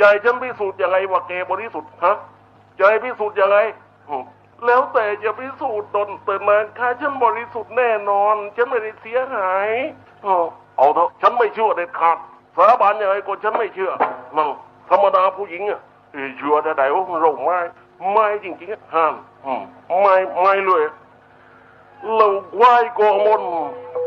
จะให้ฉันพิสูจน์ยังไงว่าแกบริสุทธิ์ฮะให้พิสูจน์ยังไงแล้วแต่จะพิสูจน์ตนเตือนมาค่ะฉันบริสุทธิ์แน่นอน ฉันไม่ได้เสียหายอ๋อเอาเถอะฉันไม่เชื่อเด็ดขาดสาบานยังไงก็ฉันไม่เชื่อนั่นธรรมดาผู้หญิงอะเอ้ยเชื่อได้ไหนว่าเราไม่ไม่จริงๆอะห้ามไม่ไม่เลยเราไหว้โกมล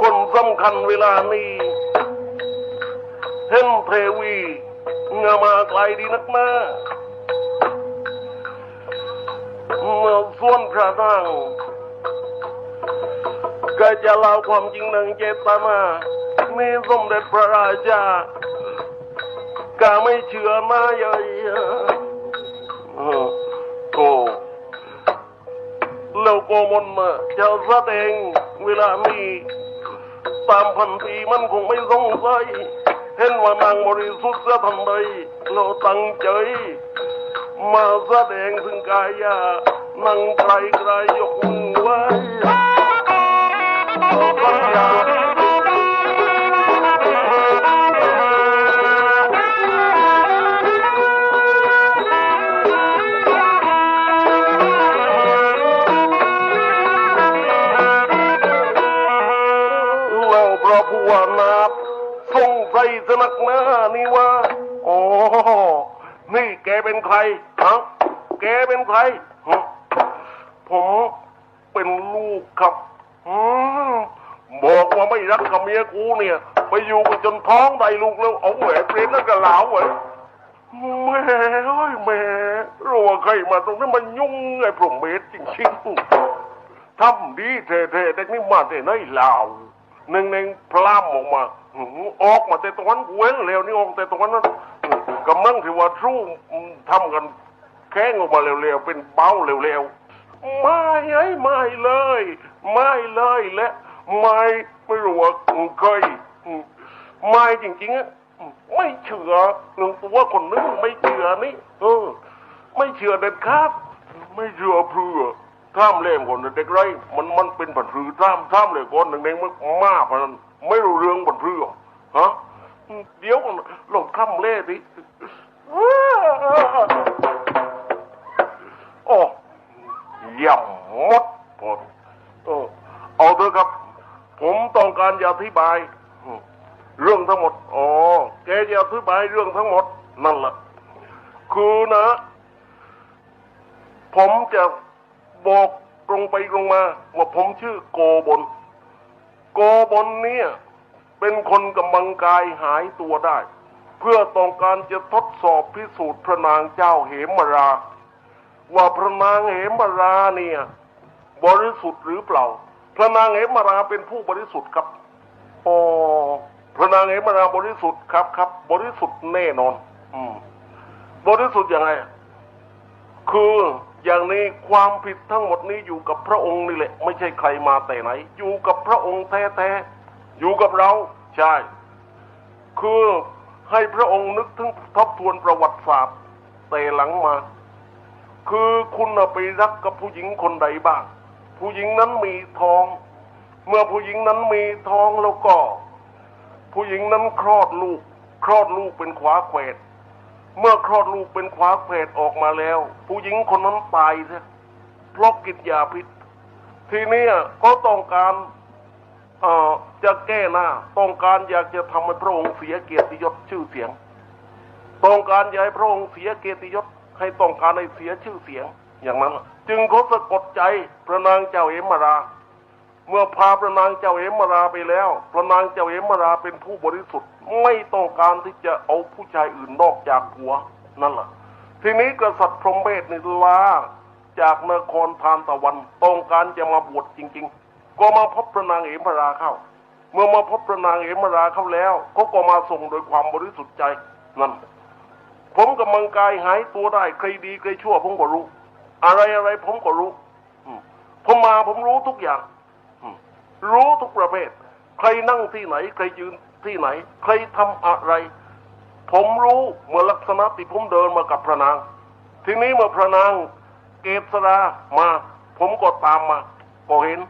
คนสำคัญเวลานี้เห็นเทวี งามาไกลดีนักหน้าเมื่อส่วนพระนางก็จะเล่าความจริงหนึ่งเจตนามีสมเด็จพระราชาก็ไม่เชื่อมาเยอะเออโธ่แล้วโกมลมาจะแสดงเวลามีตามพันปีมันคงไม่สงสัย เห็นว่านางบริสุทธิ์จะทำไมเราตั้งใจ มาแสดงถึงกายานั่งไกลไกลยกมือไหว้สัญญาเราานี่ว่าอ๋อนี่แกเป็นใครฮะแกเป็นใครฮะผมเป็นลูกครับอืมบอกว่าไม่รักกับเมียกูเนี่ย ไปอยู่กันจนท้องได้ลูกแล้วเอาแหวนเปรตนั่นกับเหลาเหรอแม่เอ้ยแม่รัวใครมาตรงนี้มันยุ่งไอ้พรหมเมธจริงๆทำดีเท่ๆแต่นี่มาแต่ไหนลาวหนึ่งหนึ่งพลามออกมาอออกมาแต่ตรงนั้นกูเว้นเร็วนี่ออกแต่ตรงนั้นกำลังที่ว่าสู้ทำกันแข้งออกมาเร็วๆเป็นเบ้าเร็วๆไม่ไอ้ไม่เลย ไม่เลยและไม่ไม่รู้ว่าเคยไม่จริงๆอะไม่เชื่อหนึ่งตัวคนนึงไม่เชื่อนี่เออ ไม่เชื่อเด็ดขาดไม่เชื่อเพื่อท่ามเล่มคนเด็กไรมันมันเป็นผันพือท่ามท่ามเลยคนหนึ่งเองมันมากพนัน ไม่รู้เรื่องผันพือฮะเดี๋ยวก่นลงข้ามเล่ดิโอ้ย่ำมดพอเออเอาเถอะครับ ผมต้องการจะอธิบาย เรื่องทั้งหมด อ๋อ แกจะอธิบายเรื่องทั้งหมด นั่นแหละ คือนะ ผมจะบอกตรงไปตรงมา ว่าผมชื่อโกบน โกบนเนี่ย เป็นคนกำลังกายหายตัวได้ เพื่อต้องการจะทดสอบพิสูจน์พระนางเจ้าเหมรา ว่าพระนางเหมราเนี่ย บริสุทธิ์หรือเปล่า พระนางเหมราเป็นผู้บริสุทธิ์ครับอ๋อพระนางเหมราบริสุทธิ์ครับครับ บริสุทธิ์แน่นอน อืมบริสุทธิ์ยังไง คือ อย่างนี้ความผิดทั้งหมดนี้อยู่กับพระองค์นี่แหละ ไม่ใช่ใครมาแต่ไหน อยู่กับพระองค์แท้ๆอยู่กับเราใช่ คือให้พระองค์นึกถึงทบทวนประวัติศาสตร์แต่หลังมา คือคุณไปรักกับผู้หญิงคนใดบ้าง ผู้หญิงนั้นมีทอง เมื่อผู้หญิงนั้นมีทองแล้วก็ ผู้หญิงนั้นคลอดลูก คลอดลูกเป็นขวาแขวด เมื่อคลอดลูกเป็นขวาแขวดออกมาแล้ว ผู้หญิงคนนั้นตายซะเพราะกินยาพิษ ทีนี้ก็ต้องการเอ่อจะแก้หน้า ต้องการอยากจะทำให้พระองค์เสียเกียรติยศชื่อเสียง ต้องการอยากให้พระองค์เสียเกียรติยศให้ต้องการให้เสียชื่อเสียง อย่างนั้น จึงเขาสะกดใจพระนางเจ้าเอมรา เมื่อพาพระนางเจ้าเอมราไปแล้ว พระนางเจ้าเอมราเป็นผู้บริสุทธิ์ไม่ต้องการที่จะเอาผู้ชายอื่นนอกจากหัวนั่นแหละทีนี้กษัตริย์พรหมเมธนี่ลาจากนครทานตะวันต้องการจะมาบวชจริง ๆ ก็มาพบพระนางเอมราเข้า เมื่อมาพบพระนางเอมราเข้าแล้วเขาก็มาส่งโดยความบริสุทธิ์ใจนั่นผมกำลังกายหายตัวได้ใครดีใครชั่วผมก็รู้ อะไรอะไรผมก็รู้ผมมาผมรู้ทุกอย่าง รู้ทุกประเภท ใครนั่งที่ไหน ใครยืนที่ไหน ใครทำอะไร ผมรู้เมื่อลักษณะที่ผมเดินมากับพระนาง ทีนี้เมื่อพระนางเกษรามา ผมก็ตามมา ก็เห็น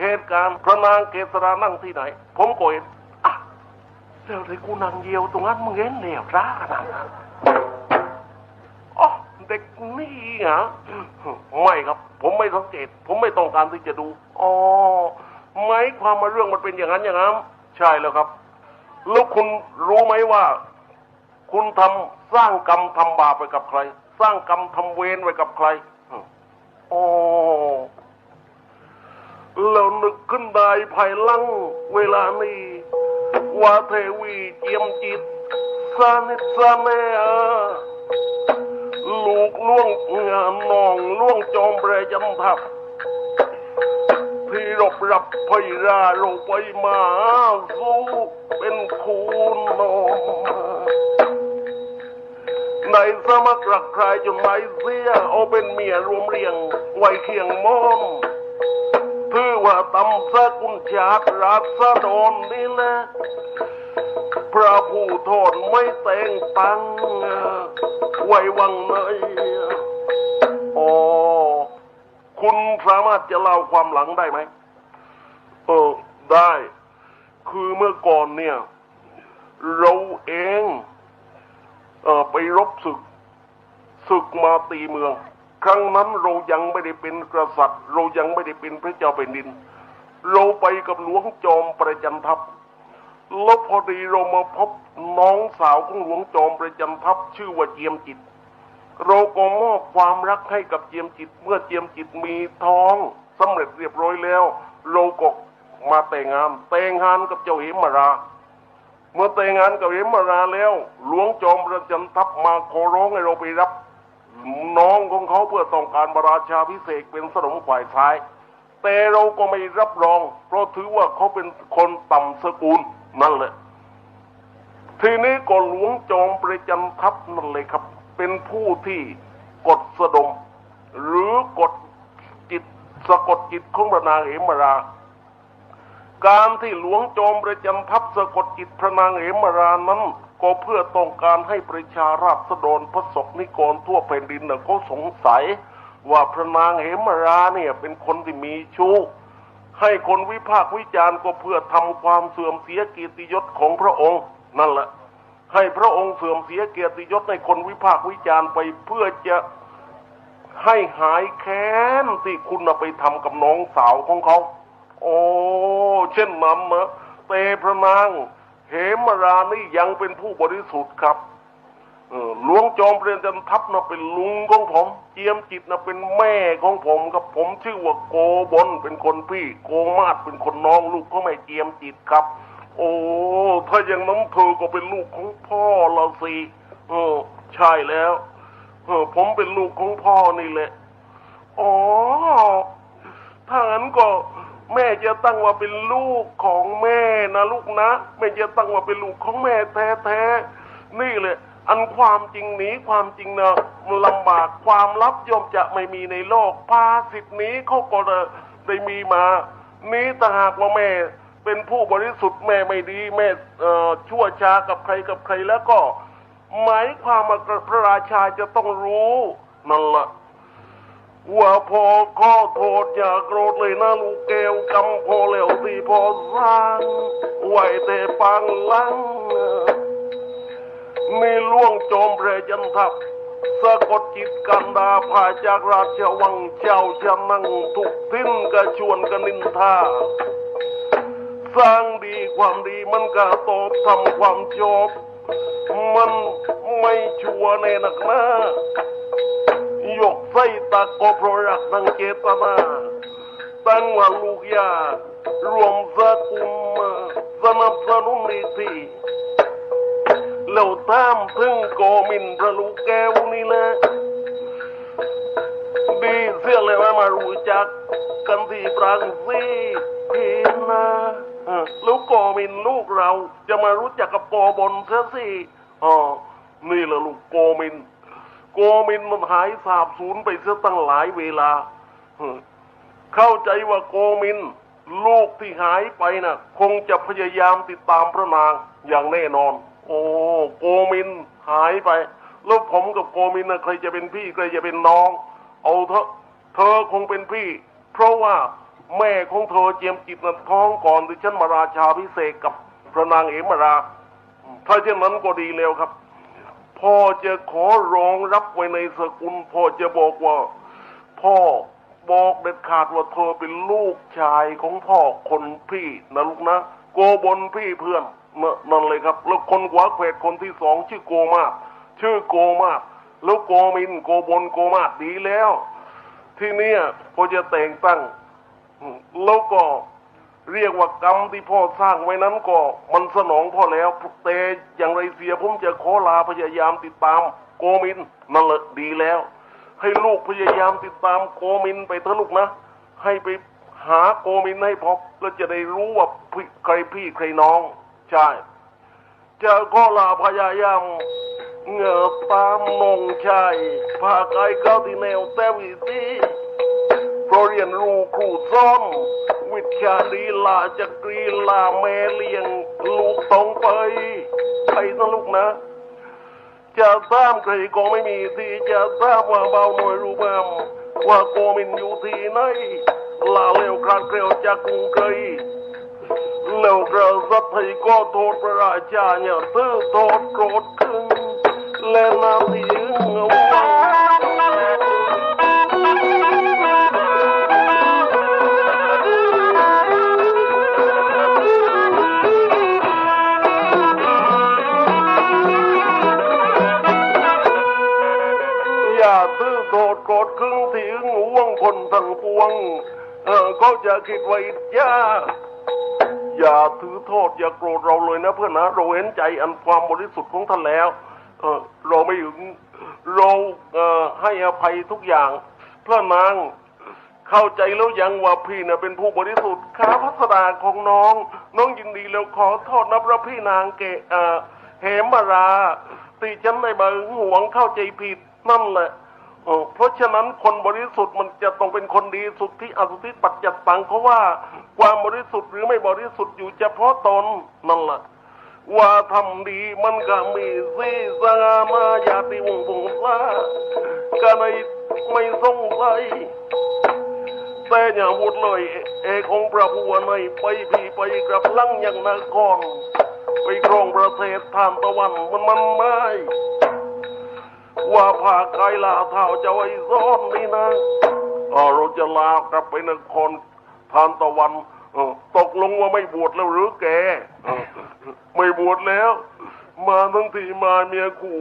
เหตุการณ์พระนางเกษรานั่งที่ไหน ผมก็เห็นอะแล้วที่กูนั่งเยียวตรงนั้นมึงเห็นเหลวร้าขนาดนั้นเด็กนี่ฮะไม่ครับ ผมไม่สังเกต ผมไม่ต้องการที่จะดูอ๋อ หมายความมาเรื่องมันเป็นอย่างนั้นอย่างนั้นใช่แล้วครับ แล้วคุณรู้ไหมว่า คุณทำสร้างกรรมทำบาปไปกับใคร สร้างกรรมทำเวรไว้กับใครอ๋อแล้วนึกขึ้นได้ภายลังเวลานี้ว่าเทวีเจียมจิตสานิสาแม่ลูกล่วงงานนองล่วงจอมแปรยันทับที่รบ รับพยราโรไปมาสู้เป็นคูณนมในสมัครรักใครจนไม่เสียเอาเป็นเมียรวมเรียงไว้เคียงมอนถือว่าตำสกุลชาติราษฎรนี่แหละพระผู้โทษไม่แต่งตั้งไว้วังในอ๋อคุณสามารถจะเล่าความหลังได้ไหม เออได้ คือเมื่อก่อนเนี่ย เราเองเออไปรบศึกศึกมาตีเมือง ครั้งนั้นเรายังไม่ได้เป็นกษัตริย์ เรายังไม่ได้เป็นพระเจ้าแผ่นดิน เราไปกับหลวงจอมประจันทัพแล้วพอดีเรามาพบน้องสาวของหลวงจอมประจันทัพชื่อว่าเจียมจิต เราก็มอบความรักให้กับเจียมจิต เมื่อเจียมจิตมีท้องสำเร็จเรียบร้อยแล้ว เราก็ มาแต่งงานแต่งงานกับเจ้าเหมรา เมื่อแต่งงานกับเหมราแล้ว หลวงจอมประจันทัพมาขอร้องให้เราไปรับ น้องของเขาเพื่อต้องการบราชาพิเศษเป็นสนมฝ่ายซ้าย แต่เราก็ไม่รับรอง เพราะถือว่าเขาเป็นคนต่ำสกุลนั่นแหละ ทีนี้ก็หลวงจอมประจันทัพนั่นเลยครับ เป็นผู้ที่กดสะดม หรือกดจิตสะกดจิตของพระนางเหมรา การที่หลวงจอมประจันทัพสะกดจิตพระนางเหมรานั้น ก็เพื่อต้องการให้ประชาราษฎรพระศกนิกรทั่วแผ่นดินน่ะเขาสงสัย ว่าพระนางเหมราเนี่ยเป็นคนที่มีชู้ให้คนวิพากษ์วิจารณ์ก็เพื่อทำความเสื่อมเสียเกียรติยศของพระองค์ นั่นแหละ ให้พระองค์เสื่อมเสียเกียรติยศให้คนวิพากษ์วิจารณ์ไปเพื่อจะให้หายแค้นที่คุณไปทำกับน้องสาวของเขา โอ้เช่นนั้นนะเตพระนางเหมรานี่ยังเป็นผู้บริสุทธิ์ครับหลวงจอมเปลี่ยนจันทัพนะเป็นลุงของผม เจียมจิตนะเป็นแม่ของผมครับผมชื่อว่าโกบนเป็นคนพี่ โกมาศเป็นคนน้องลูกของแม่เจียมจิตครับ โอ้ถ้าอย่างนั้นเธอก็เป็นลูกของพ่อละสิเออ ใช่แล้วเออผมเป็นลูกของพ่อนี่แหละอ๋อถ้างั้นก็ แม่จะตั้งว่าเป็นลูกของแม่นะลูกนะ แม่จะตั้งว่าเป็นลูกของแม่แท้ๆนี่แหละอันความจริงนี้ความจริงเนอะมันลำบากความลับย่อมจะไม่มีในโลกภาสิทธินี้เขาก็ได้มีมา นี้แต่หากว่าแม่เป็นผู้บริสุทธิ์แม่ไม่ดีแม่เอ่อชั่วช้ากับใครกับใครแล้วก็ หมายความว่าพระราชาจะต้องรู้นั่นละ ว่าพอข้อโทษอย่าโกรธเลยนะลูกแก้วกำพอแล้วที่พอสร้างไหวแต่ปังลังมีล่วงโจมเพรยันทัพสะกดจิตกันดาพาจากราชวังเจ้าชะนั่งทุกทิ้นกระชวนกันนินทาสร้างดีความดีมันก็ตอบทำความจบ มันไม่ชัวร์ในหนักหน้า ยกไส้ตะก็เพราะรักนังเจตนาตั้งว่าลูกยารวมสกุมสนับสนุนนิธิแล้วตามถึงโกมินพระลูกแก้วนี่แหละดีเสียเลยว่ามารู้จักกันที่ปรังสีพีนะแล้วโกมินลูกเราจะมารู้จักกับโกบนเสียสิอ๋อนี่แหละลูกโกมิน โกมินมันหายสาบสูญไปเสียตั้งหลายเวลา เข้าใจว่าโกมิน ลูกที่หายไปน่ะ คงจะพยายามติดตามพระนางอย่างแน่นอน โอ้โกมินหายไป แล้วผมกับโกมินนะใครจะเป็นพี่ใครจะเป็นน้อง เอาเถอะเธอคงเป็นพี่ เพราะว่าแม่ของเธอเจียมจิตนะท้องก่อนที่ฉันมาราชาพิเศษกับพระนางเอมรา ถ้าเช่นนั้นก็ดีแล้วครับ พ่อจะขอร้องรับไว้ในสกุล พ่อจะบอกว่า พ่อบอกเด็ดขาดว่าเธอเป็นลูกชายของพ่อคนพี่นะลูกนะ โกบนพี่เพื่อนนั่นเลยครับ แล้วคนขวาเขวดคนที่สองชื่อโกมาก ชื่อโกมาก แล้วโกมิน โกบนโกมากดีแล้ว ที่เนี้ยพ่อจะแต่งตั้ง แล้วก็ เรียกว่ากรรมที่พ่อสร้างไว้นั้นก็มันสนองพ่อแล้วแต่อย่างไรเสียผมจะขอลาพยายามติดตามโกมินนั่นแหละดีแล้ว ให้ลูกพยายามติดตามโกมินไปเถอะลูกนะ ให้ไปหาโกมินให้พบแล้วจะได้รู้ว่าใครพี่ใครน้อง ใช่ จะขอลาพยายามเงือตามนงชัยพาไกลเข้าที่แนวแต่วิธี เราเรียนรู้ครูซ้อม วิชาลีลาจักรีลาแม่เลี้ยงลูกต้องไปไปนะลูกนะ จะตามใครก็ไม่มีที่จะทราบว่าเบาหน่วยรู้บ้างว่าโกมินอยู่ที่ไหนลาเร็วคลาดเกลียวจากกรุงไกรเร็วกระสัตย์ให้ก็โทษพระราชาเนี่ยตื้อโทษโกรธขึ้นและนาทีเงา ออเขาจะคิดไว้ย่าอย่าถือโทษ อย่าโกรธเราเลยนะเพื่อนนะเราเห็นใจอันความบริสุทธิ์ของท่านแล้วเออเราไม่หึงเราเอ่อให้อภัยทุกอย่าง เพื่อนางเข้าใจแล้วยังว่าพี่เนี่ยเป็นผู้บริสุทธิ์ข้าพัสดาของน้อง น้องยินดีแล้วขอโทษนะพระพี่นางเกเอ่อเหมราตีฉันในบางหวงเข้าใจผิดนั่นแหละ เพราะฉะนั้นคนบริสุทธิ์มันจะต้องเป็นคนดีสุทธิอสุทธิปัจจัตตังเพราะว่าความบริสุทธิ์หรือไม่บริสุทธิ์อยู่เฉพาะตนนั่นแหละว่าทำดีมันก็มีสีสงามาญาติวงศ์วงศาก็ไม่ไม่สงสัยแต่อย่าพูดเลยเอกองค์พระผู้ว่าในไปพี่ไปกลับลังอย่างนครไปครองประเทศทานตะวันมันมันไม่ ว่าภาคไกลลาเท่าจะไว้ซ้อนนี่นะเราจะลากลับไปนครทานตะวันตกลงว่าไม่บวชแล้วหรือแกไม่บวชแล้ว มาทั้งทีมาเมียกู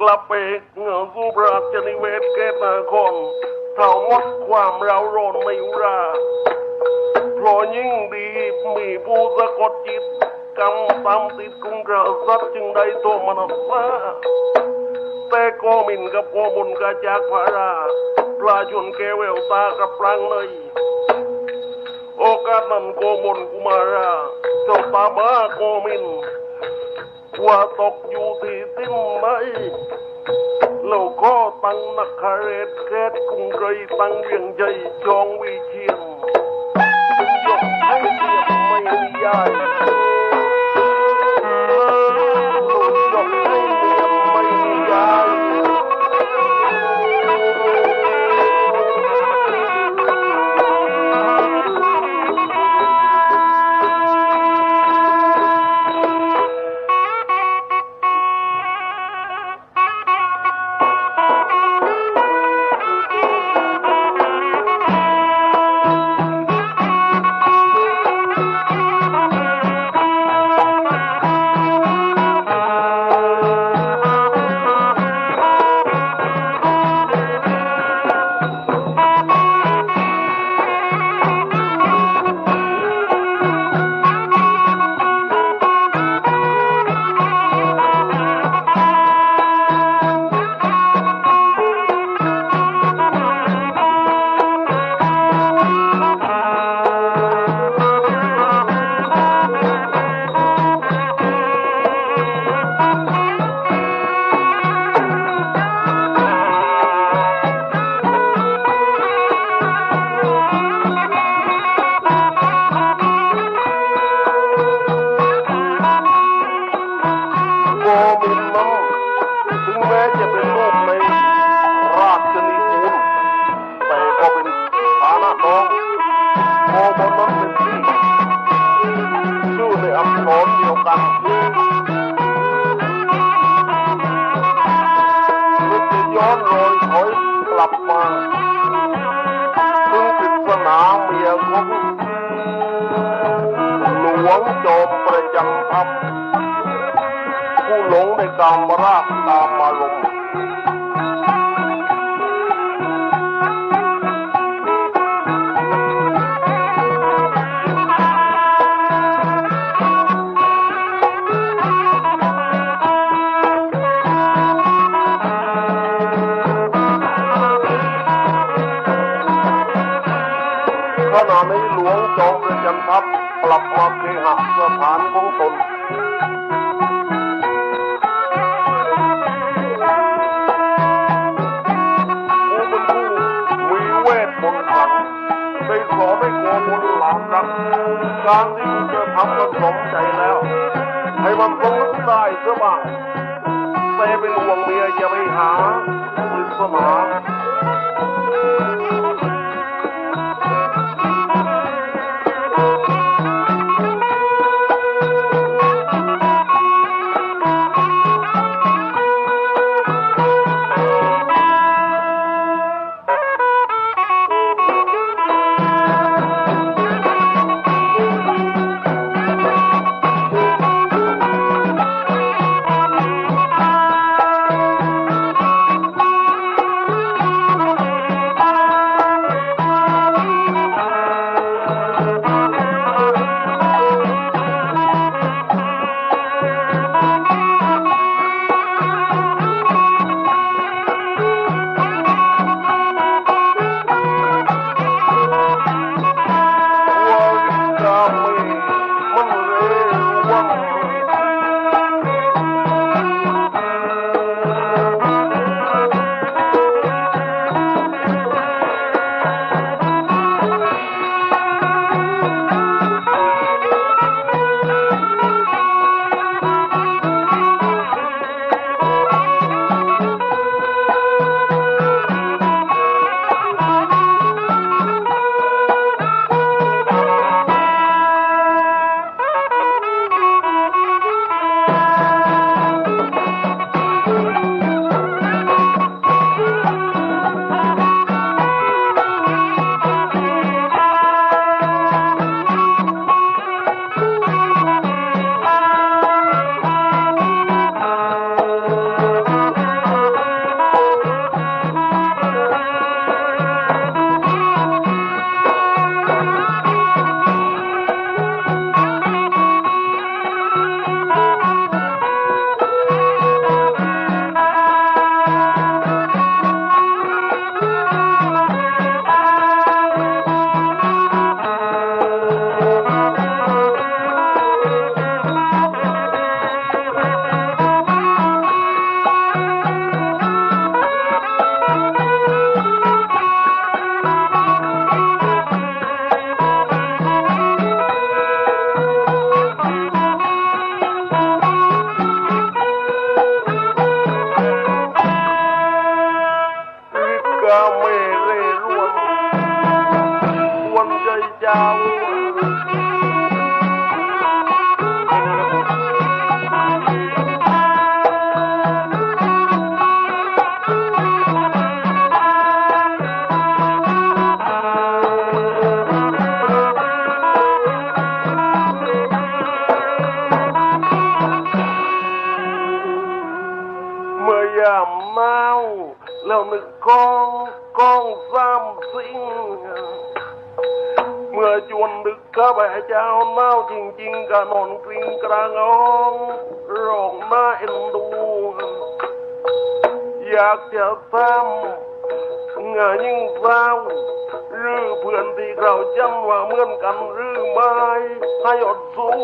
กลับไปเหงาสู้พระราชนิเวศเกตนาครเท่าหมดความเราโรนไม่ราเพราะยิ่งดีมีผู้สะกดจิตกรรมตามติดกรุงกระสัดจึงได้ตัวมนัสสา แต่โกมินกับโกบุญกบจากพาราปลาชนแกวแววตากับปรางเลย โอกาสนั้นโกบุญกุมาราเจ้าตาบ้าโกมินว่าตกอยู่ที่ติ้มไหมเราก็ตั้งนักคาเรศแกตกรุงไรตั้งเวียงใจจองวิเชียนยกให้เทียบไม่มีย ห้อยกลับมาถึงติดสนามเมียของหลวงโจมประจำทัพผู้หลงในกามราบตามมา เคหสถานของตนผู้เป็นผู้มีเวทมนต์ขังได้สอนให้โกมลหลานรักการที่คุณจะทำมันสมใจแล้ว ให้มันสมนึกได้เสียบ้างแต่เป็นห่วงเมียอย่าไปหาปริศนา ดึกข้าพเจ้าเมาจริง ๆก็นอนกริ้งกลางองร้องหน้าเอ็นดู อยากจะทำเงยยิ่งเศร้าหรือเพื่อนที่เราจำว่าเหมือนกันหรือไม่ให้อดสู้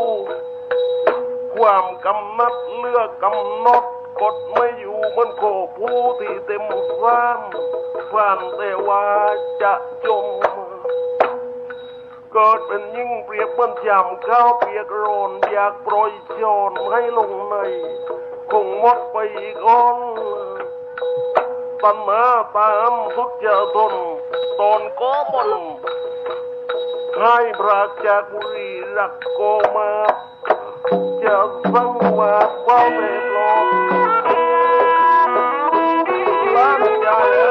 ความกำนัดเลือกกำนดกดไม่อยู่เหมันโคผู้ที่เต็มซ้ำผ่านแต่ว่าจะจม เกิดเป็นยิ่งเปรียบเปื้อนยำข้าวเปียกโรนอยากโปรยจอนให้ลงใน คงหมดไปก่อนปัญหาตามทุกจะทนตอนก็บนให้ปราจากบุรีรักโกมาจะสังวาดว่าไม่ลงล้านใจ